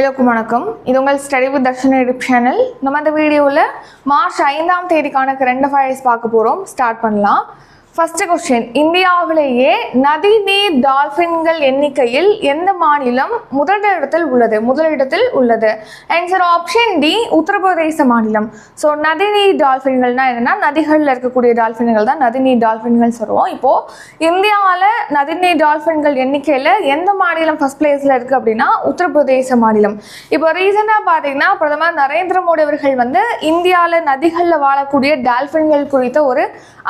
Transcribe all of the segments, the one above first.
எல்லோருக்கும் வணக்கம். இது உங்கள் study with Darshan YouTube channel நம்ம இந்த வீடியோவில் மார்ச் ஐந்தாம் தேதிக்கான கரண்ட் அஃபேர்ஸ் பார்க்க போகிறோம் ஸ்டார்ட் பண்ணலாம். ஃபர்ஸ்ட் கொஸ்டின் இந்தியாவிலேயே நதிநீர் டால்ஃபின்கள் எண்ணிக்கையில் எந்த மாநிலம் முதலிடத்தில் உள்ளது? முதலிடத்தில் உள்ளது. ஆன்சர் ஆப்ஷன் டி உத்தரப்பிரதேச மாநிலம். ஸோ நதிநீர் டால்ஃபின்கள்னா என்னன்னா நதிகளில் இருக்கக்கூடிய டால்ஃபின்கள் தான் நதிநீர் டால்ஃபின்கள் சொல்லுவோம். இப்போது இந்தியாவில் நதிநீர் டால்ஃபின்கள் எண்ணிக்கையில் எந்த மாநிலம் ஃபர்ஸ்ட் பிளேஸில் இருக்குது அப்படின்னா உத்தரப்பிரதேச மாநிலம். இப்போ ரீசெண்டாக பார்த்தீங்கன்னா பிரதமர் நரேந்திர மோடி அவர்கள் வந்து இந்தியாவில் நதிகளில் வாழக்கூடிய டால்ஃபின்கள் குறித்த ஒரு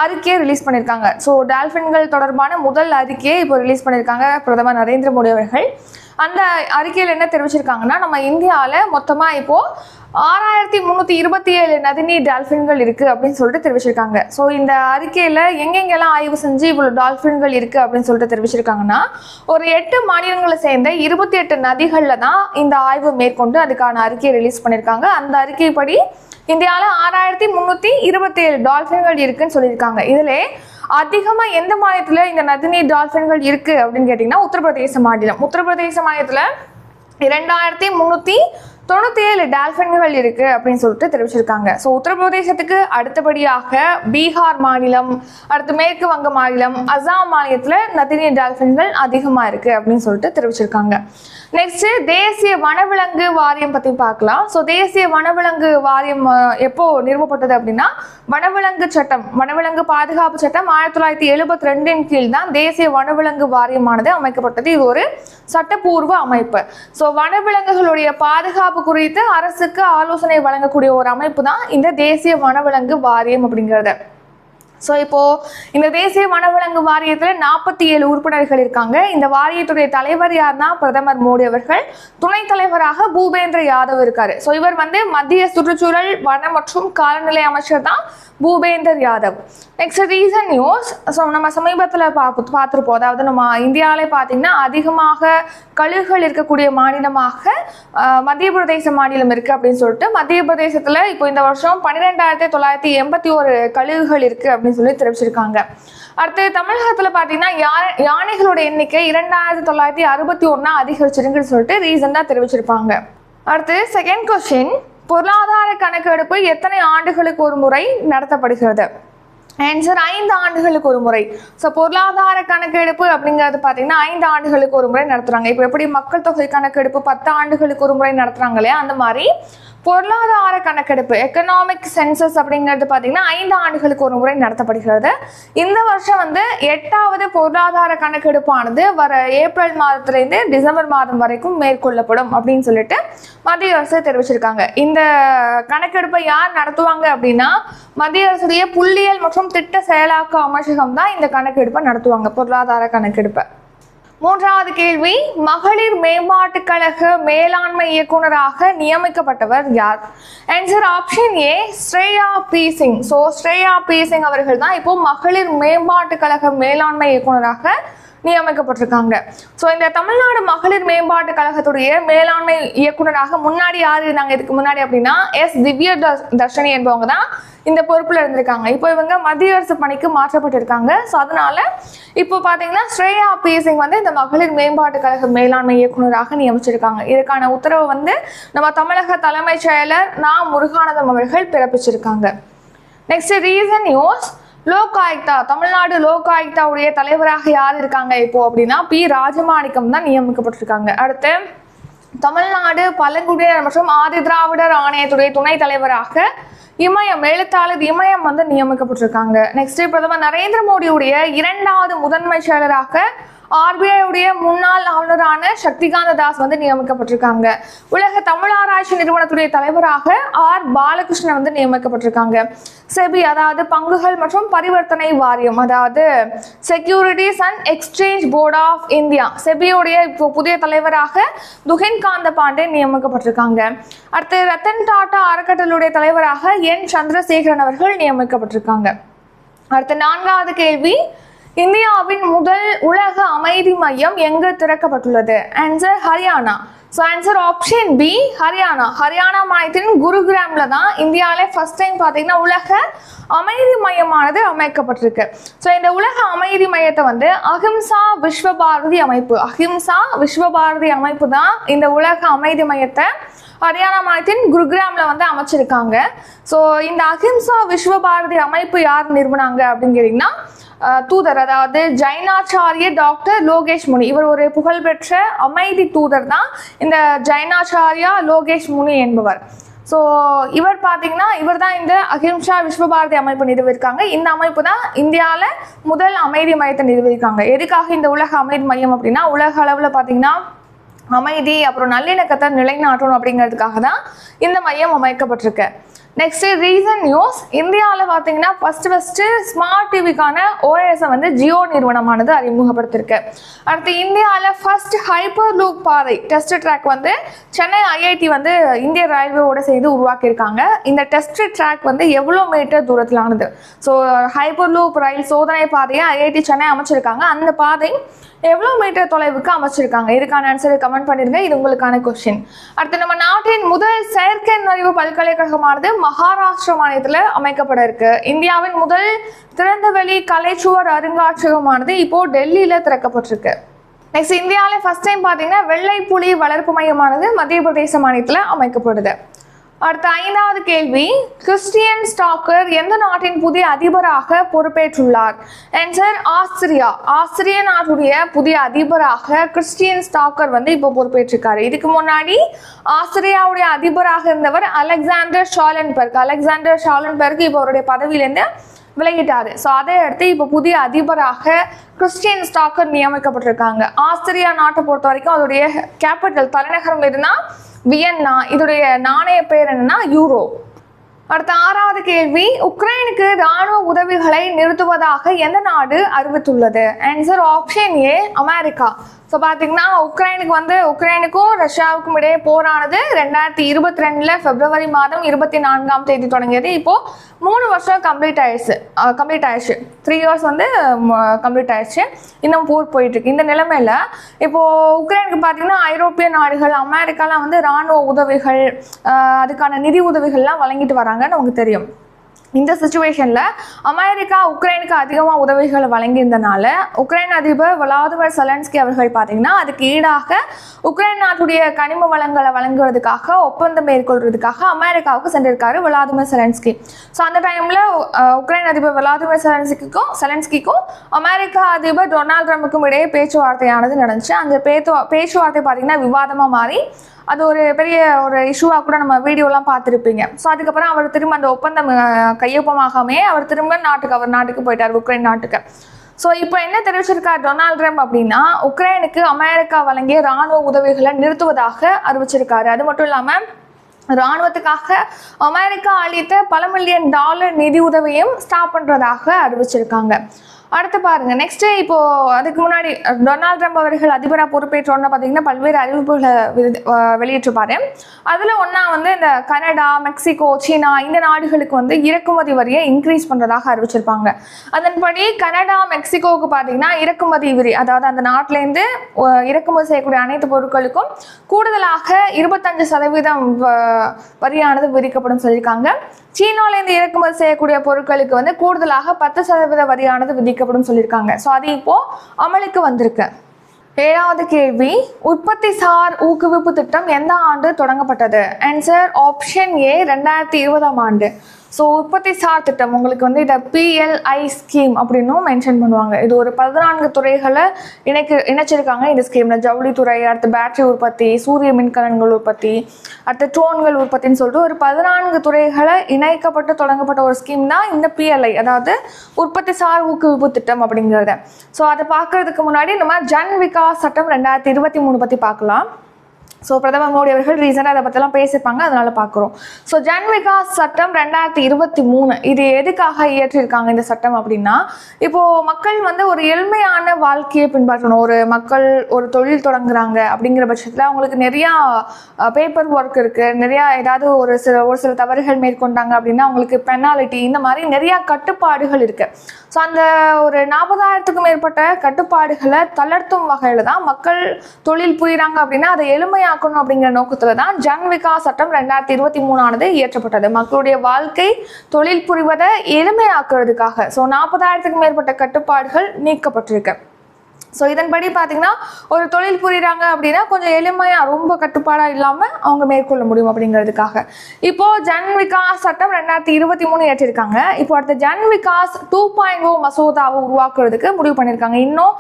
அறிக்கையை ரிலீஸ் பண்ணியிருக்காங்க ஸோ டால்ஃபின்கள் தொடர்பான முதல் அறிக்கையை இப்போ ரிலீஸ் பண்ணியிருக்காங்க பிரதமர் நரேந்திர மோடி அவர்கள். அந்த அறிக்கையில் என்ன தெரிவிச்சிருக்காங்கன்னா நம்ம இந்தியாவில் மொத்தமாக இப்போது ஆறாயிரத்தி முந்நூற்றி இருபத்தி ஏழு நதிநீர் டால்ஃபின்கள் இருக்குது அப்படின்னு சொல்லிட்டு தெரிவிச்சிருக்காங்க. ஸோ இந்த அறிக்கையில் எங்கெங்கெல்லாம் ஆய்வு செஞ்சு இவ்வளோ டால்ஃபின்கள் இருக்குது அப்படின்னு சொல்லிட்டு தெரிவிச்சிருக்காங்கன்னா ஒரு எட்டு மாநிலங்களை சேர்ந்த இருபத்தி எட்டு நதிகளில் தான் இந்த ஆய்வு மேற்கொண்டு அதுக்கான அறிக்கையை ரிலீஸ் பண்ணியிருக்காங்க. அந்த அறிக்கைப்படி இந்தியாவில் ஆறாயிரத்தி முந்நூற்றி இருபத்தி ஏழு டால்ஃபின்கள் இருக்குன்னு சொல்லியிருக்காங்க. இதில் அதிகமாக எந்த மாநிலத்தில் இந்த நதிநீர் டால்ஃபின்கள் இருக்குது அப்படின்னு கேட்டிங்கன்னா உத்தரப்பிரதேச மாநிலம். உத்தரப்பிரதேச மாநிலத்தில் இரண்டாயிரத்தி முந்நூற்றி தொண்ணூற்றி ஏழு டால்ஃபின்கள் இருக்குது அப்படின்னு சொல்லிட்டு தெரிவிச்சிருக்காங்க. ஸோ உத்தரப்பிரதேசத்துக்கு அடுத்தபடியாக பீகார் மாநிலம் அடுத்து மேற்கு வங்க மாநிலம் அசாம் மாநிலத்தில் நதிநீர் டால்ஃபின்கள் அதிகமாக இருக்குது அப்படின்னு சொல்லிட்டு தெரிவிச்சிருக்காங்க. நெக்ஸ்ட்டு தேசிய வனவிலங்கு வாரியம் பற்றி பார்க்கலாம். ஸோ தேசிய வனவிலங்கு வாரியம் எப்போது எப்போ நிறுவப்பட்டது அப்படின்னா வனவிலங்கு சட்டம் வனவிலங்கு பாதுகாப்பு சட்டம் ஆயிரத்தி தொள்ளாயிரத்தி எழுபத்தி ரெண்டின் கீழ் தான் தேசிய வனவிலங்கு வாரியமானது அமைக்கப்பட்டது. இது ஒரு சட்டப்பூர்வ அமைப்பு. ஸோ வனவிலங்குகளுடைய பாதுகாப்பு குறித்து அரசுக்கு ஆலோசனை வழங்கக்கூடிய ஒரு அமைப்பு தான் இந்த தேசிய வனவிலங்கு வாரியம் அப்படிங்கிறது. ஸோ இப்போது இந்த தேசிய வனவிலங்கு வாரியத்தில் நாற்பத்தி ஏழு உறுப்பினர்கள் இருக்காங்க. இந்த வாரியத்துடைய தலைவர் யார்னா? பிரதமர் மோடி அவர்கள். துணைத் தலைவராக பூபேந்திர யாதவ் இருக்காரு. ஸோ இவர் வந்து மத்திய சுற்றுச்சூழல் வன மற்றும் காலநிலை அமைச்சர் தான் Bhupender Yadav. Next recent news so நம்ம சமீபத்தில் பார்த்து பார்த்துருப்போம் அதாவது நம்ம இந்தியாவிலே பார்த்தீங்கன்னா அதிகமாக கழுகுகள் இருக்கக்கூடிய மாநிலமாக மத்திய பிரதேச மாநிலம் இருக்குது அப்படின்னு சொல்லிட்டு மத்திய பிரதேசத்தில் இப்போ இந்த வருஷம் பன்னிரெண்டாயிரத்தி தொள்ளாயிரத்தி எண்பத்தி ஒரு கழுகுகள் இருக்குது அப்படின்னு சொல்லி தெரிவிச்சிருக்காங்க. அடுத்து தமிழகத்தில் பார்த்தீங்கன்னா யா யானைகளோட எண்ணிக்கை இரண்டாயிரத்தி தொள்ளாயிரத்தி அறுபத்தி ஒன்றா அதிகரிச்சிருக்குன்னு சொல்லிட்டு ரீசெண்டாக தெரிவிச்சிருப்பாங்க. அடுத்து செகண்ட் கொஸ்டின் பொருளாதார கணக்கெடுப்பு எத்தனை ஆண்டுகளுக்கு ஒரு முறை நடத்தப்படுகிறது? ஆன்சர் ஐந்து ஆண்டுகளுக்கு ஒரு முறை. ஸோ பொருளாதார கணக்கெடுப்பு அப்படிங்கிறது பார்த்தீங்கன்னா ஐந்து ஆண்டுகளுக்கு ஒரு முறை நடத்துகிறாங்க இப்போ எப்படி மக்கள் தொகை கணக்கெடுப்பு பத்து ஆண்டுகளுக்கு ஒரு முறை நடத்துகிறாங்க இல்லையா? அந்த மாதிரி பொருளாதார கணக்கெடுப்பு எக்கனாமிக் சென்சஸ் அப்படிங்கிறது பார்த்தீங்கன்னா ஐந்து ஆண்டுகளுக்கு ஒரு முறை நடத்தப்படுகிறது. இந்த வருஷம் வந்து எட்டாவது பொருளாதார கணக்கெடுப்பானது வர ஏப்ரல் மாதத்துலேருந்து டிசம்பர் மாதம் வரைக்கும் மேற்கொள்ளப்படும் அப்படின்னு சொல்லிட்டு மத்திய அரசு தெரிவிச்சிருக்காங்க. இந்த கணக்கெடுப்பை யார் நடத்துவாங்க அப்படின்னா மத்திய அரசுடைய புள்ளியியல் மற்றும் திட்ட செயலாக்க அமைச்சகம் தான் இந்த கணக்கெடுப்பை நடத்துவாங்க பொருளாதார கணக்கெடுப்பை. மூன்றாவது கேள்வி மகளிர் மேம்பாட்டுக் கழக மேலாண்மை இயக்குனராக நியமிக்கப்பட்டவர் யார்? Answer option A Shreya B Singh. So Shreya B Singh அவர்கள் தான் இப்போ மகளிர் மேம்பாட்டு கழக மேலாண்மை இயக்குனராக நியமிக்கப்பட்டிருக்காங்க. ஸோ இந்த தமிழ்நாடு மகளிர் மேம்பாட்டு கழகத்துடைய மேலாண்மை இயக்குனராக முன்னாடி யார் இருந்தாங்க? இதுக்கு முன்னாடி அப்படின்னா எஸ். திவ்ய தர்ஷ்- தர்ஷினி என்பவங்க தான் இந்த பொறுப்பில் இருந்திருக்காங்க. இப்போ இவங்க மத்திய அரசு பணிக்கு மாற்றப்பட்டிருக்காங்க. ஸோ அதனால இப்போ பார்த்தீங்கன்னா ஸ்ரேயா பி. சிங் வந்து இந்த மகளிர் மேம்பாட்டு கழக மேலாண்மை இயக்குனராக நியமிச்சிருக்காங்க. இதுக்கான உத்தரவு வந்து நம்ம தமிழக தலைமைச் செயலர் நா. முருகானந்தம் அவர்கள் பிறப்பிச்சிருக்காங்க. Next recent news Lok Ayukta Tamil Nadu Lok ஆயுக்தாவுடைய தலைவராக யார் இருக்காங்க இப்போ அப்படின்னா பி. ராஜமாணிக்கம் தான் நியமிக்கப்பட்டிருக்காங்க. அடுத்து தமிழ்நாடு பழங்குடியினர் மற்றும் ஆதி திராவிடர் ஆணையத்துடைய துணைத் தலைவராக இமயம் எழுத்தாளர் இமயம் வந்து நியமிக்கப்பட்டிருக்காங்க. நெக்ஸ்ட் பிரதமர் நரேந்திர மோடியுடைய இரண்டாவது முதன்மை செயலராக ஆர்பிஐ உடைய முன்னாள் ஆளுநரான சக்திகாந்த தாஸ் வந்து நியமிக்கப்பட்டிருக்காங்க. உலக தமிழ் ஆராய்ச்சி நிறுவனத்துடைய தலைவராக ஆர் பாலகிருஷ்ணன் வந்து நியமிக்கப்பட்டிருக்காங்க. செபி அதாவது பங்குகள் மற்றும் பரிவர்த்தனை வாரியம் அதாவது securities and exchange board of India செபியோடைய இப்போ புதிய தலைவராக துகின் காந்த பாண்டே நியமிக்கப்பட்டிருக்காங்க. அடுத்து ரத்தன் டாடா அறக்கட்டளுடைய தலைவராக என் சந்திரசேகரன் அவர்கள் நியமிக்கப்பட்டிருக்காங்க. அடுத்த நான்காவது கேள்வி இந்தியாவின் முதல் உலக அமைதி மையம் எங்கு திறக்கப்பட்டுள்ளது? Answer Haryana. So answer option B Haryana. Haryana மாநிலத்தின் குருகிராம்ல தான் இந்தியாவிலே ஃபர்ஸ்ட் டைம் பார்த்தீங்கன்னா உலக அமைதி மையமானது அமைக்கப்பட்டிருக்கு. ஸோ இந்த உலக அமைதி மையத்தை வந்து அஹிம்சா விஸ்வபாரதி அமைப்பு அஹிம்சா விஸ்வபாரதி அமைப்பு தான் இந்த உலக அமைதி மையத்தை ஹரியானா மாநிலத்தின் குருகிராமில் வந்து அமைச்சிருக்காங்க. ஸோ இந்த அஹிம்சா விஸ்வபாரதி அமைப்பு யார் நிறுவனாங்க அப்படின்னு கேட்டிங்கன்னா தூதர் அதாவது ஜைனாச்சாரிய டாக்டர் லோகேஷ் முனி. இவர் ஒரு புகழ்பெற்ற அமைதி தூதர் தான். இந்த ஜைனாச்சாரியா லோகேஷ் முனி என்பவர். ஸோ இவர் பார்த்தீங்கன்னா இவர் தான் இந்த அஹிம்சா விஸ்வபாரதி அமைப்பு நிறுவியிருக்காங்க இந்த அமைப்பு தான் இந்தியாவில் முதல் அமைதி மையத்தை நிறுவியிருக்காங்க எதுக்காக இந்த உலக அமைதி மையம் அப்படின்னா உலக அளவில் பார்த்தீங்கன்னா அமைதி அப்புறம் நல்லிணக்கத்தை நிலைநாட்டணும் அப்படிங்கிறதுக்காக தான் இந்த மையம் அமைக்கப்பட்டிருக்கு. நெக்ஸ்ட் ரீசன் நியூஸ் இந்தியாவில் பார்த்தீங்கன்னா ஃபர்ஸ்ட் ஃபர்ஸ்ட் ஸ்மார்ட் டிவிக்கான ஓஎஸை வந்து ஜியோ நிறுவனமானது அறிமுகப்படுத்திருக்கு அடுத்து இந்தியாவில் ஃபர்ஸ்ட் ஹைப்பர் லூப் பாதை டெஸ்ட் ட்ராக் வந்து சென்னை ஐஐடி வந்து இந்திய ரயில்வேவோட சேர்ந்து உருவாக்கியிருக்காங்க. இந்த டெஸ்ட் ட்ராக் வந்து எவ்வளோ மீட்டர் தூரத்திலானது? ஸோ ஹைப்பர் லூப் ரயில் சோதனை பாதையை ஐஐடி சென்னை அமைச்சிருக்காங்க. அந்த பாதை எவ்வளோ மீட்டர் தொலைவுக்கு அமைச்சிருக்காங்க? இதுக்கான ஆன்சரை கமெண்ட் பண்ணிருங்க. இது உங்களுக்கான கொஸ்டின் அடுத்து நம்ம நாட்டின் முதல் செயற்கை நுழைவு பல்கலைக்கழகமானது மகாராஷ்டிரா மாநிலத்தில் அமைக்கப்பட இருக்கு. இந்தியாவின் முதல் திறந்தவெளி கலைச்சுவர் அருங்காட்சியகமானது இப்போ டெல்லியில் திறக்கப்பட்டிருக்கு. நெக்ஸ்ட் இந்தியாவில் ஃபர்ஸ்ட் டைம் பார்த்தீங்கன்னா வெள்ளை புலி வளர்ப்பு மையமானது மத்திய பிரதேச மாநிலத்தில் அமைக்கப்படுது. அடுத்த ஐந்தாவது கேள்வி. கிறிஸ்டியன் ஸ்டாக்கர் எந்த நாட்டின் புதிய அதிபராக பொறுப்பேற்றுள்ளார்? Answer Austria. ஆஸ்திரிய நாட்டுடைய புதிய அதிபராக கிறிஸ்டியன் ஸ்டாக்கர் வந்து இப்போ பொறுப்பேற்றிருக்காரு. இதுக்கு முன்னாடி ஆஸ்திரியாவுடைய அதிபராக இருந்தவர் அலெக்சாண்டர் ஷாலன்பர்க். அலெக்சாண்டர் ஷாலன்பர்க் இப்போ அவருடைய பதவியிலேருந்து விலகிட்டாரு. ஸோ அதை அடுத்து இப்போ புதிய அதிபராக கிறிஸ்டியன் ஸ்டாக்கர் நியமிக்கப்பட்டிருக்காங்க. ஆஸ்திரியா நாட்டை பொறுத்த வரைக்கும் அதோடைய கேபிட்டல் தலைநகரம் இருந்தால் வியன்னா இதோடைய நாணய பேர் என்னன்னா யூரோ. அடுத்த ஆறாவது கேள்வி உக்ரைனுக்கு ராணுவ உதவிகளை நிறுத்துவதாக எந்த நாடு அறிவித்துள்ளது? Answer option A America. So பார்த்தீங்கன்னா உக்ரைனுக்கு வந்து உக்ரைனுக்கும் ரஷ்யாவுக்கும் இடையே போரானது ரெண்டாயிரத்தி இருபத்தி ரெண்டில் பிப்ரவரி மாதம் இருபத்தி நான்காம் தேதி தொடங்கியது. இப்போது மூணு வருஷம் கம்ப்ளீட் ஆயிடுச்சு. கம்ப்ளீட் ஆயிடுச்சு. த்ரீ இயர்ஸ் வந்து கம்ப்ளீட் ஆயிடுச்சு. இன்னும் போர் போயிட்டுருக்கு. இந்த நிலைமையில் இப்போது உக்ரைனுக்கு பார்த்தீங்கன்னா ஐரோப்பிய நாடுகள் அமெரிக்காலாம் வந்து ராணுவ உதவிகள் அதுக்கான நிதி உதவிகள்லாம் வழங்கிட்டு வராங்கன்னு நமக்கு தெரியும். இந்த சுச்சுவேஷனில் அமெரிக்கா உக்ரைனுக்கு அதிகமாக உதவிகளை வழங்கியிருந்தனால உக்ரைன் அதிபர் விளாதிமர் செலன்ஸ்கி அவர்கள் பார்த்தீங்கன்னா அதுக்கு ஈடாக உக்ரைன் நாட்டுடைய கனிம வளங்களை வழங்குவதற்காக ஒப்பந்தம் மேற்கொள்வதற்காக அமெரிக்காவுக்கு சென்றிருக்காரு விளாதிமர் செலன்ஸ்கி. ஸோ அந்த டைமில் உக்ரைன் அதிபர் விளாதிமர் செலன்ஸ்கிக்கும் செலன்ஸ்கிக்கும் அமெரிக்கா அதிபர் டொனால்ட் ட்ரம்புக்கும் இடையே பேச்சுவார்த்தையானது நடந்துச்சு. அந்த பேச்சு பேச்சுவார்த்தை பார்த்தீங்கன்னா விவாதமாக மாறி அது ஒரு பெரிய ஒரு இஷ்யூவாக கூட நம்ம வீடியோலாம் பார்த்துருப்பீங்க. ஸோ அதுக்கப்புறம் அவர் திரும்ப அந்த ஒப்பந்தம் கையொப்பமாகாமே அவர் திரும்ப நாட்டுக்கு அவர் நாட்டுக்கு போயிட்டார் உக்ரைன் நாட்டுக்கு. ஸோ இப்போ என்ன தெரிவிச்சிருக்கார் டொனால்ட் ட்ரம்ப் அப்படின்னா உக்ரைனுக்கு அமெரிக்கா வழங்கிய ராணுவ உதவிகளை நிறுத்துவதாக அறிவிச்சிருக்காரு. அது மட்டும் இல்லாமல் ராணுவத்துக்காக அமெரிக்கா அளித்த பல மில்லியன் டாலர் நிதி உதவியும் ஸ்டாப் பண்ணுறதாக அறிவிச்சிருக்காங்க. அடுத்து பாருங்க நெக்ஸ்ட் இப்போ அதுக்கு முன்னாடி டொனால்ட் ட்ரம்ப் அவர்கள் அதிபராக பொறுப்பேற்றோன்னு பார்த்தீங்கன்னா பல்வேறு அறிவிப்புகளை வெளியிட்டிருப்பாரு. அதில் ஒன்றா வந்து இந்த கனடா மெக்சிகோ சீனா இந்த நாடுகளுக்கு வந்து இறக்குமதி வரியை இன்க்ரீஸ் பண்ணுறதாக அறிவிச்சிருப்பாங்க. அதன்படி கனடா மெக்சிகோவுக்கு பார்த்தீங்கன்னா இறக்குமதி வரி அதாவது அந்த நாட்டிலேருந்து இறக்குமதி செய்யக்கூடிய அனைத்து பொருட்களுக்கும் கூடுதலாக இருபத்தஞ்சு சதவீதம் வ- வரியானது விதிக்கப்படும் சொல்லியிருக்காங்க. சீனாலேருந்து இறக்குமதி செய்யக்கூடிய பொருட்களுக்கு வந்து கூடுதலாக பத்து சதவீத வரியானது விதிக்கப்படும் சொல்லியிருக்காங்க. ஸோ அது இப்போ அமலுக்கு வந்திருக்கு. ஏழாவது கேள்வி உற்பத்தி சார் ஊக்குவிப்பு திட்டம் எந்த ஆண்டு தொடங்கப்பட்டது? ஆன்சர் ஆப்ஷன் ஏ ரெண்டாயிரத்தி இருபதாம் ஆண்டு. ஸோ உற்பத்தி சார் திட்டம் உங்களுக்கு வந்து இதை பிஎல்ஐ ஸ்கீம் அப்படின்னும் மென்ஷன் பண்ணுவாங்க. இது ஒரு பதினான்கு துறைகளை இணைக்கு இணைச்சிருக்காங்க. இந்த ஸ்கீமில் ஜவுளித்துறை அடுத்து பேட்டரி உற்பத்தி சூரிய மின்கலன்கள் உற்பத்தி அடுத்து ட்ரோன்கள் உற்பத்தின்னு சொல்லிட்டு ஒரு பதினான்கு துறைகளை இணைக்கப்பட்டு தொடங்கப்பட்ட ஒரு ஸ்கீம் தான் இந்த பிஎல்ஐ அதாவது உற்பத்தி சார் ஊக்குவிப்பு திட்டம் அப்படிங்கிறத. ஸோ அதை பார்க்கறதுக்கு முன்னாடி நம்ம ஜன் விகாஸ் சட்டம் ரெண்டாயிரத்தி இருபத்தி மூணு பற்றி பார்க்கலாம். ஸோ பிரதமர் மோடி அவர்கள் ரீசெண்டாக அதை பற்றிலாம் பேசியிருப்பாங்க அதனால பார்க்குறோம். ஸோ ஜன் விகாஸ் சட்டம் ரெண்டாயிரத்தி இருபத்தி மூணு இது எதுக்காக இயற்றிருக்காங்க இந்த சட்டம் அப்படின்னா இப்போது மக்கள் வந்து ஒரு எளிமையான வாழ்க்கையை பின்பற்றணும். ஒரு மக்கள் ஒரு தொழில் தொடங்குறாங்க அப்படிங்கிற பட்சத்தில் அவங்களுக்கு நிறையா பேப்பர் ஒர்க் இருக்குது நிறையா ஏதாவது ஒரு சில ஒரு சில தவறுகள் மேற்கொண்டாங்க அப்படின்னா அவங்களுக்கு பெனாலிட்டி இந்த மாதிரி நிறையா கட்டுப்பாடுகள் இருக்குது ஸோ அந்த ஒரு நாற்பதாயிரத்துக்கும் மேற்பட்ட கட்டுப்பாடுகளை தளர்த்தும் வகையில் தான் மக்கள் தொழில் புரியுறாங்க அப்படின்னா அதை எளிமையாக்கணும் அப்படிங்கிற நோக்கத்துல தான் ஜன் விகாஸ் சட்டம் ரெண்டாயிரத்தி இருபத்தி மூணானது இயற்றப்பட்டது. மக்களுடைய வாழ்க்கை தொழில் புரிவதை எளிமையாக்குறதுக்காக. ஸோ நாற்பதாயிரத்துக்கும் மேற்பட்ட கட்டுப்பாடுகள் நீக்கப்பட்டிருக்கு. ஸோ இதன்படி பார்த்தீங்கன்னா ஒரு தொழில் புரியுறாங்க அப்படின்னா கொஞ்சம் எளிமையாக ரொம்ப கட்டுப்பாடாக இல்லாமல் அவங்க மேற்கொள்ள முடியும் அப்படிங்கிறதுக்காக. இப்போது ஜன் விகாஸ் சட்டம் ரெண்டாயிரத்தி இருபத்தி மூணு ஏற்றிருக்காங்க. இப்போ அடுத்த Jan Vikas two point O மசோதாவை உருவாக்குறதுக்கு முடிவு பண்ணியிருக்காங்க. இன்னும்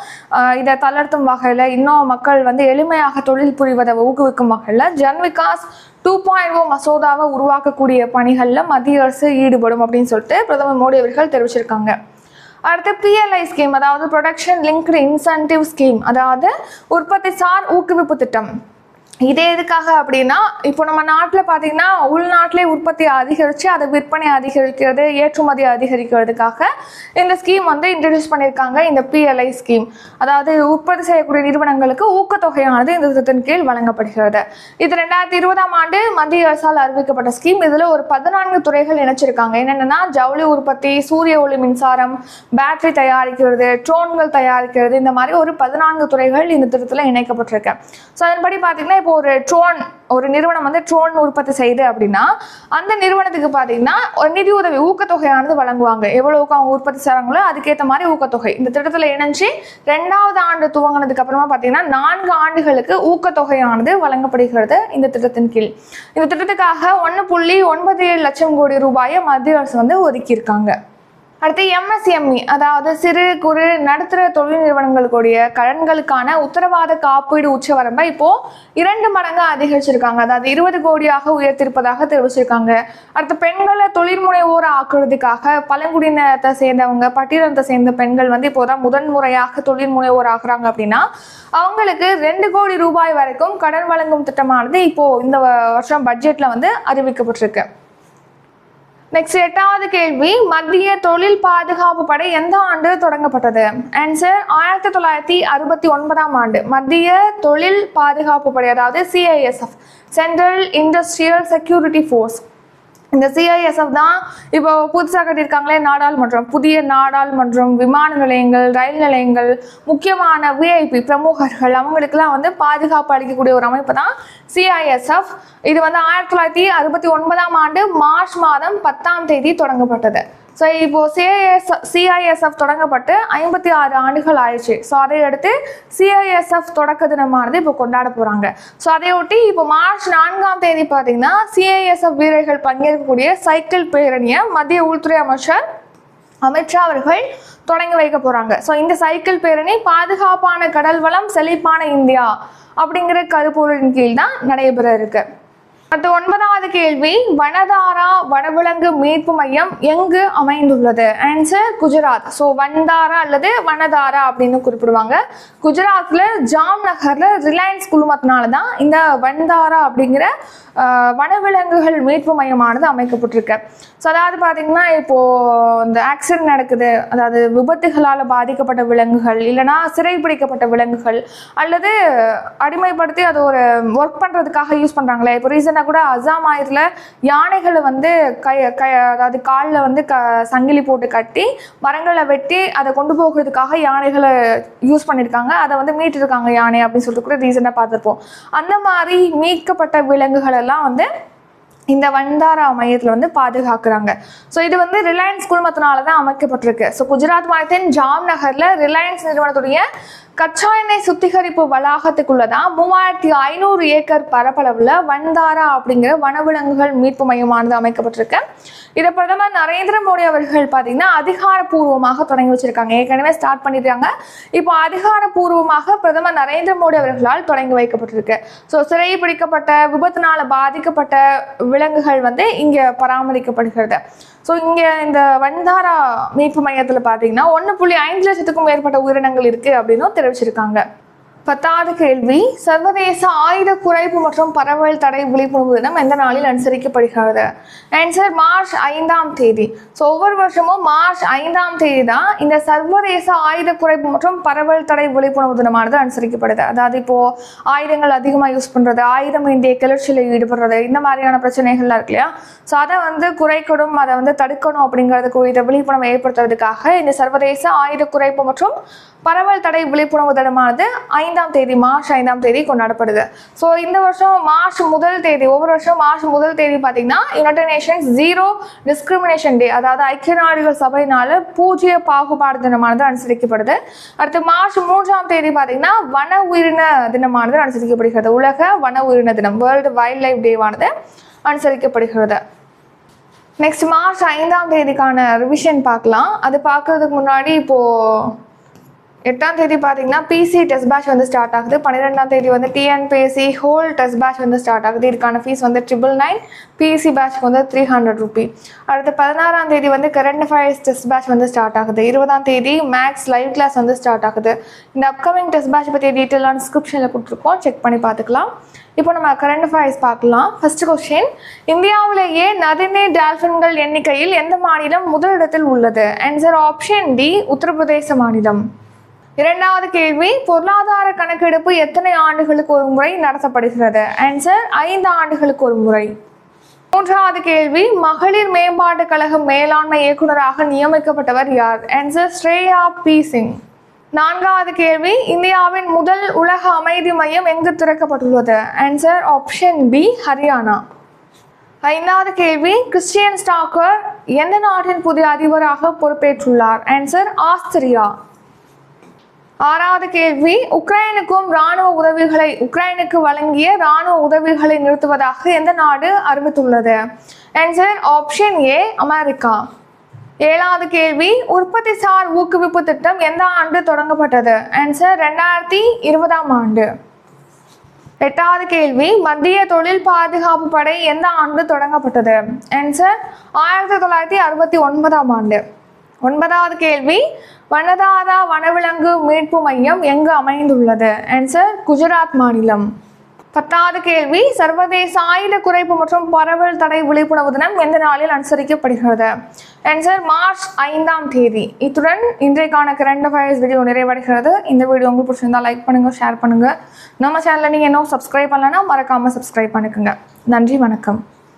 இதை தளர்த்தும் வகையில் இன்னும் மக்கள் வந்து எளிமையாக தொழில் புரிவதை ஊக்குவிக்கும் வகையில் Jan Vikas two point O மசோதாவை உருவாக்கக்கூடிய பணிகளில் மத்திய அரசு ஈடுபடும் அப்படின்னு சொல்லிட்டு பிரதமர் மோடி அவர்கள் தெரிவிச்சிருக்காங்க. அடுத்து பிஎல்ஐ ஸ்கீம் அதாவது ப்ரொடக்ஷன் லிங்க்டு இன்சென்டிவ் ஸ்கீம் அதாவது உற்பத்தி சார் ஊக்குவிப்பு திட்டம். இது எதுக்காக அப்படின்னா இப்போ நம்ம நாட்டில் பார்த்தீங்கன்னா உள்நாட்டிலே உற்பத்தி அதிகரித்து அதை விற்பனை அதிகரிக்கிறது ஏற்றுமதி அதிகரிக்கிறதுக்காக இந்த ஸ்கீம் வந்து இன்ட்ரடியூஸ் பண்ணியிருக்காங்க இந்த பிஎல்ஐ ஸ்கீம் அதாவது உற்பத்தி செய்யக்கூடிய நிறுவனங்களுக்கு ஊக்கத்தொகையானது இந்த திட்டத்தின் கீழ் வழங்கப்படுகிறது. இது ரெண்டாயிரத்தி இருபதாம் ஆண்டு மத்திய அரசால் அறிவிக்கப்பட்ட ஸ்கீம் இதில் ஒரு பதினான்கு துறைகள் இணைச்சிருக்காங்க. என்னென்னா ஜவுளி உற்பத்தி சூரிய ஒளி மின்சாரம் பேட்டரி தயாரிக்கிறது ட்ரோன்கள் தயாரிக்கிறது இந்த மாதிரி ஒரு பதினான்கு துறைகள் இந்த திட்டத்தில் இணைக்கப்பட்டிருக்கு. ஸோ அதன்படி பார்த்தீங்கன்னா இப்போ ஒரு ட்ரோன் ஒரு நிறுவனம் வந்து ட்ரோன் உற்பத்தி செய்யுது அப்படின்னா அந்த நிறுவனத்துக்கு பார்த்தீங்கன்னா ஒரு நிதி உதவி ஊக்கத்தொகையானது வழங்குவாங்க. எவ்வளவுக்கு அவங்க உற்பத்தி செய்கிறாங்களோ அதுக்கேற்ற மாதிரி ஊக்கத்தொகை. இந்த திட்டத்தில் இணைஞ்சு ரெண்டாவது ஆண்டு துவங்கினதுக்கு அப்புறமா பார்த்தீங்கன்னா நான்கு ஆண்டுகளுக்கு ஊக்கத்தொகையானது வழங்கப்படுகிறது இந்த திட்டத்தின் கீழ். இந்த திட்டத்துக்காக ஒன்று புள்ளி ஒன்பது ஏழு லட்சம் கோடி ரூபாயை மத்திய அரசு வந்து ஒதுக்கியிருக்காங்க. அடுத்து எம்எஸ்எம்இ அதாவது சிறு குறு நடுத்தர தொழில் நிறுவனங்களுடைய கடன்களுக்கான உத்தரவாத காப்பீடு உச்சவரம்பை இப்போ இரண்டு மடங்கு அதிகரிச்சிருக்காங்க. அதாவது இருபது கோடியாக உயர்த்திருப்பதாக தெரிவிச்சிருக்காங்க. அடுத்து பெண்களை தொழில் முனைவோர் ஆக்குறதுக்காக பழங்குடியினத்தை சேர்ந்தவங்க பட்டியலத்தை சேர்ந்த பெண்கள் வந்து இப்போதான் முதன்முறையாக தொழில் முனைவோர் ஆகுறாங்க அப்படின்னா அவங்களுக்கு ரெண்டு கோடி ரூபாய் வரைக்கும் கடன் வழங்கும் திட்டமானது இப்போ இந்த வருஷம் பட்ஜெட்ல வந்து அறிவிக்கப்பட்டிருக்கு. நெக்ஸ்ட் எட்டாவது கேள்வி மத்திய தொழில் பாதுகாப்பு படை எந்த ஆண்டு தொடங்கப்பட்டது? ஆன்சர் ஆயிரத்தி தொள்ளாயிரத்தி அறுபத்தி ஒன்பதாம் ஆண்டு. மத்திய தொழில் பாதுகாப்பு படை அதாவது CISF central industrial security force இந்த சிஐஎஸ்எஃப் தான் இப்போ புதுசாக கட்டியிருக்காங்களே நாடாளுமன்றம். புதிய நாடாளுமன்றம் விமான நிலையங்கள் ரயில் நிலையங்கள் முக்கியமான விஐபி பிரமுகர்கள் அவங்களுக்கெல்லாம் வந்து பாதுகாப்பு அளிக்கக்கூடிய ஒரு அமைப்பு தான் சிஐஎஸ்எஃப் இது வந்து ஆயிரத்தி தொள்ளாயிரத்தி அறுபத்தி ஒன்பதாம் ஆண்டு மார்ச் மாதம் பத்தாம் தேதி தொடங்கப்பட்டது. ஸோ இப்போ சிஐஎஸ் சிஐஎஸ்எஃப் தொடங்கப்பட்டு ஐம்பத்தி ஆறு ஆண்டுகள் ஆயிடுச்சு. ஸோ அதை அடுத்து சிஐஎஸ்எஃப் தொடக்க தினமானது இப்போ கொண்டாட போகிறாங்க ஸோ அதையொட்டி இப்போ மார்ச் நான்காம் தேதி பார்த்தீங்கன்னா சிஐஎஸ்எஃப் வீரர்கள் பங்கேற்கக்கூடிய சைக்கிள் பேரணியை மத்திய உள்துறை அமைச்சர் அமித்ஷா அவர்கள் தொடங்கி வைக்க போகிறாங்க ஸோ இந்த சைக்கிள் பேரணி பாதுகாப்பான கடல் வளம் செழிப்பான இந்தியா அப்படிங்கிற கருப்பொருளின் கீழ் தான் நடைபெற இருக்குது அடுத்து ஒன்பதாவது கேள்வி வனதாரா வனவிலங்கு மீட்பு மையம் எங்கு அமைந்துள்ளது? ஆன்சர் குஜராத். ஸோ வந்தாரா அல்லது வனதாரா அப்படின்னு குறிப்பிடுவாங்க. குஜராத்தில் ஜாம் நகர்ல ரிலையன்ஸ் குழுமத்தினால தான் இந்த வன்தாரா அப்படிங்கிற வனவிலங்குகள் மீட்பு மையமானது அமைக்கப்பட்டிருக்கு. ஸோ அதாவது பார்த்தீங்கன்னா இப்போ இந்த ஆக்சிடென்ட் நடக்குது. அதாவது விபத்துகளால் பாதிக்கப்பட்ட விலங்குகள் இல்லைனா சிறைப்பிடிக்கப்பட்ட விலங்குகள் அல்லது அடிமைப்படுத்தி அது ஒரு ஒர்க் பண்ணுறதுக்காக யூஸ் பண்ணுறாங்களே இப்போ ரீசெண்டாக கூட அசாம் ஆயத்தில் யானைகளை வந்து கை கை அதாவது காலில் வந்து க சங்கிலி போட்டு கட்டி மரங்களை வெட்டி அதை கொண்டு போகிறதுக்காக யானைகளை யூஸ் பண்ணியிருக்காங்க. அதை வந்து மீட்டிருக்காங்க யானை அப்படின்னு சொல்லிட்டு கூட ரீசெண்டாக பார்த்துருப்போம். அந்த மாதிரி மீட்கப்பட்ட விலங்குகள் எல்லாம் வந்து இந்த வண்டாரா மையத்தில் வந்து பாதுகாக்கிறாங்க. ஸோ இது வந்து ரிலையன்ஸ் குழுமத்தினால தான் அமைக்கப்பட்டிருக்கு. ஸோ குஜராத் மாநிலத்தின் ஜாம் நகரில் ரிலையன்ஸ் நிறுவனத்துடைய கச்சா எண்ணெய் சுத்திகரிப்பு வளாகத்துக்குள்ள தான் மூவாயிரத்தி ஐநூறு ஏக்கர் பரப்பளவில் வந்தாரா அப்படிங்கிற வனவிலங்குகள் மீட்பு மையமானது அமைக்கப்பட்டிருக்கு. இதை பிரதமர் நரேந்திர மோடி அவர்கள் பார்த்தீங்கன்னா அதிகாரப்பூர்வமாக தொடங்கி வச்சிருக்காங்க. ஏற்கனவே ஸ்டார்ட் பண்ணிட்டாங்க இப்போ அதிகாரப்பூர்வமாக பிரதமர் நரேந்திர மோடி அவர்களால் தொடங்கி வைக்கப்பட்டிருக்கு. ஸோ சிறை பிடிக்கப்பட்ட விபத்தினால பாதிக்கப்பட்ட விலங்குகள் வந்து இங்கே பராமரிக்கப்படுகிறது. ஸோ இங்கே இந்த வண்டாரா மீட்பு மையத்தில் பார்த்தீங்கன்னா ஒன்று புள்ளி ஐந்து லட்சத்துக்கும் மேற்பட்ட உயிரினங்கள் இருக்குது அப்படின்னும் தெரிவிச்சிருக்காங்க. பத்தாவது கேள்வி. சர்வதேச ஆயுத குறைப்பு மற்றும் பரவல் தடை விழிப்புணர்வு தினம் எந்த நாளில் அனுசரிக்கப்படுகிறது? ஆன்சர் மார்ச் ஐந்தாம் தேதி. ஸோ ஒவ்வொரு வருஷமும் மார்ச் ஐந்தாம் தேதி தான் இந்த சர்வதேச ஆயுத குறைப்பு மற்றும் பரவல் தடை விழிப்புணர்வு தினமானது அனுசரிக்கப்படுது. அதாவது இப்போ ஆயுதங்கள் அதிகமாக யூஸ் பண்ணுறது ஆயுதம் இந்திய கிளர்ச்சியில் ஈடுபடுறது இந்த மாதிரியான பிரச்சனைகள்லாம் இருக்கு இல்லையா? ஸோ அதை வந்து குறைக்கணும் அதை வந்து தடுக்கணும் அப்படிங்கிறது குறித்த விழிப்புணர்வு ஏற்படுத்துறதுக்காக இந்த சர்வதேச ஆயுத குறைப்பு மற்றும் பரவல் தடை விழிப்புணர்வு தினமானது ஐந்தாம் தேதி மார்ச் ஐந்தாம் தேதி கொண்டாடப்படுது. ஸோ இந்த வருஷம் மார்ச் முதல் தேதி ஒவ்வொரு வருஷம் மார்ச் முதல் தேதி பார்த்தீங்கன்னா United Nations zero discrimination day அதாவது ஐக்கிய நாடுகள் சபையினால பூஜ்ய பாகுபாடு தினமானது அனுசரிக்கப்படுது. அடுத்து மார்ச் மூன்றாம் தேதி பார்த்தீங்கன்னா வன உயிரின தினமானது அனுசரிக்கப்படுகிறது. உலக வன உயிரின தினம் வேர்ல்டு வைல்ட் லைஃப் டேவானது அனுசரிக்கப்படுகிறது. நெக்ஸ்ட் மார்ச் ஐந்தாம் தேதிக்கான ரிவிஷன் பார்க்கலாம். அது பார்க்கறதுக்கு முன்னாடி இப்போது எட்டாம் தேதி பார்த்தீங்கன்னா பிசி டெஸ்ட் பேட்ச் வந்து ஸ்டார்ட் ஆகுது. பன்னிரெண்டாம் தேதி வந்து டிஎன்பிஎஸ்சி ஹோல் டெஸ்ட் பேட்ச் வந்து ஸ்டார்ட் ஆகுது. இதுக்கான ஃபீஸ் வந்து ட்ரிபிள் நைன் பிசி பேட்ச்க்கு வந்து த்ரீ ஹண்ட்ரட் ருபி அடுத்து பதினாறாம் தேதி வந்து கரண்ட் அஃபேர்ஸ் டெஸ்ட் பேட்ச் வந்து ஸ்டார்ட் ஆகுது. இருபதாம் தேதி மேக்ஸ் லைவ் கிளாஸ் வந்து ஸ்டார்ட் ஆகுது. இந்த அப்கமிங் டெஸ்ட் பேட்ச் பற்றி டீட்டெயிலான டிஸ்கிரிப்ஷனில் கொடுத்துருக்கோம். செக் பண்ணி பார்த்துக்கலாம். இப்போ நம்ம கரண்ட் அஃபேர்ஸ் பார்க்கலாம். ஃபர்ஸ்ட் கொஸ்டின் இந்தியாவிலேயே நதிநீர் டால்ஃபின்கள் எண்ணிக்கையில் எந்த மாநிலம் முதலிடத்தில் உள்ளது? ஆன்சர் ஆப்ஷன் டி உத்தரப்பிரதேச மாநிலம். இரண்டாவது கேள்வி பொருளாதார கணக்கெடுப்பு எத்தனை ஆண்டுகளுக்கு ஒரு முறை நடத்தப்படுகிறது? ஆன்சர் ஐந்து ஆண்டுகளுக்கு ஒரு முறை. மூன்றாவது கேள்வி மகளிர் மேம்பாட்டு கழக மேலாண்மை இயக்குநராக நியமிக்கப்பட்டவர் யார்? Answer Shreya B. சிங். நான்காவது கேள்வி இந்தியாவின் முதல் உலக அமைதி மையம் எங்கு திறக்கப்பட்டுள்ளது? Answer option B Haryana. ஐந்தாவது கேள்வி கிறிஸ்டியன் ஸ்டாக்கர் எந்த நாட்டின் புதிய அதிபராக பொறுப்பேற்றுள்ளார்? Answer Austria. ஆறாவது கேள்வி உக்ரைனுக்கும் ராணுவ உதவிகளை உக்ரைனுக்கு வழங்கிய ராணுவ உதவிகளை நிறுத்துவதாக எந்த நாடு அறிவித்துள்ளது? Answer option A America. ஏழாவது கேள்வி உற்பத்தி சார் ஊக்குவிப்பு திட்டம் எந்த ஆண்டு தொடங்கப்பட்டது? ஆன்சர் ரெண்டாயிரத்தி இருபதாம் ஆண்டு. எட்டாவது கேள்வி மத்திய தொழில் பாதுகாப்பு படை எந்த ஆண்டு தொடங்கப்பட்டது? ஆன்சர் ஆயிரத்தி தொள்ளாயிரத்தி அறுபத்தி ஒன்பதாம் ஆண்டு. ஒன்பதாவது கேள்வி. வனதாரா வனவிலங்கு மீட்பு மையம் எங்கு அமைந்துள்ளது? ஆன்சர் குஜராத் மாநிலம். பத்தாவது கேள்வி சர்வதேச ஆயுத குறைப்பு மற்றும் பரவல் தடை விழிப்புணர்வு தினம் எந்த நாளில் அனுசரிக்கப்படுகிறது? ஆன்சர் மார்ச் ஐந்தாம் தேதி. இத்துடன் இன்றைக்கான கரண்ட் அஃபேர்ஸ் வீடியோ நிறைவடைகிறது. இந்த வீடியோ உங்களுக்கு பிடிச்சிருந்தா லைக் பண்ணுங்கள் ஷேர் பண்ணுங்கள் நம்ம சேனலில் நீங்கள் இன்னும் சப்ஸ்கிரைப் பண்ணலன்னா மறக்காமல் சப்ஸ்கிரைப் பண்ணிக்கோங்க. நன்றி வணக்கம்.